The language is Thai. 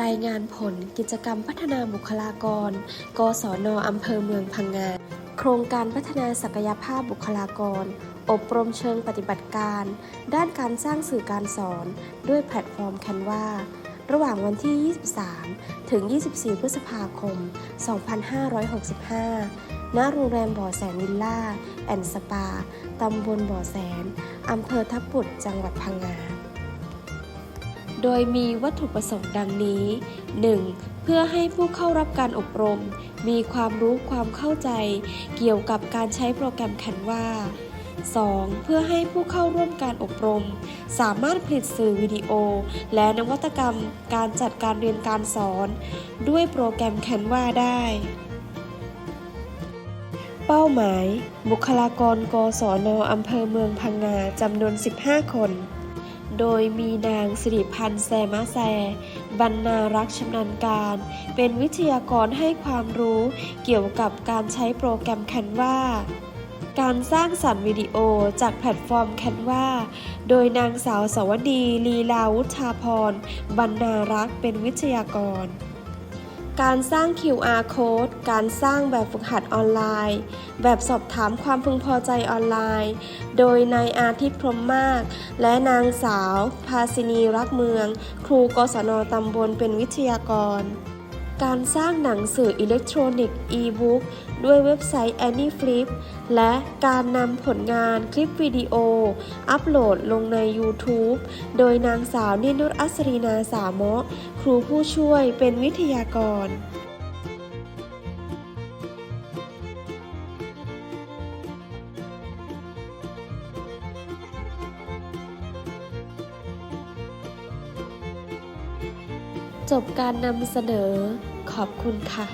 รายงานผลกิจกรรมพัฒนาบุคลากร กศนอำเภอเมืองพังงา โครงการพัฒนาศักยภาพบุคลากร อบรมเชิงปฏิบัติการ ด้านการสร้างสื่อการสอน ด้วยแพลตฟอร์ม Canva ระหว่างวันที่ 23 ถึง 24 พฤษภาคม 2565 ณ โรงแรมบ่อแสนวิลล่า แอนสปา ตำบลบ่อแสน อำเภอทับปุดจังหวัดพังงา โดยมีวัตถุประสงค์ดังนี้ 1. เพื่อให้ผู้เข้ารับการอบรม มีความรู้ความเข้าใจ เกี่ยวกับการใช้โปรแกรม Canva 2. เพื่อให้ผู้เข้าร่วมการอบรม สามารถผลิตสื่อวิดีโอ และนวัตกรรมการจัดการเรียนการสอน ด้วยโปรแกรม Canva ได้ เป้าหมาย บุคลากรกศนอำเภอเมืองพังงาจำนวน 15 คน โดยมีนางสิริพันธ์แซมะแซ บรรณารักษ์ชำนาญการ เป็นวิทยากรให้ความรู้เกี่ยวกับการใช้โปรแกรม Canva การสร้างสรรค์วิดีโอจากแพลตฟอร์ม Canva โดยนางสาวสวดีลีลาวุฒาพรบรรณารักษ์เป็นวิทยากร การสร้าง QR code การสร้างแบบฝึกหัดออนไลน์ แบบสอบถามความพึงพอใจออนไลน์ โดยนายอาทิตย์พรหมมาก และนางสาว ภาสินีรักเมือง ครูกศนตำบลเป็นวิทยากร การสร้างหนังสืออิเล็กทรอนิกส์ e-book ด้วยเว็บไซต์ AnyFlip และการนำผลงานคลิปวิดีโอ อัปโหลดลงใน YouTube โดยนางสาวนินุษอัศรีนาสามะ ครูผู้ช่วยเป็นวิทยากร จบการนำเสนอ ขอบคุณค่ะ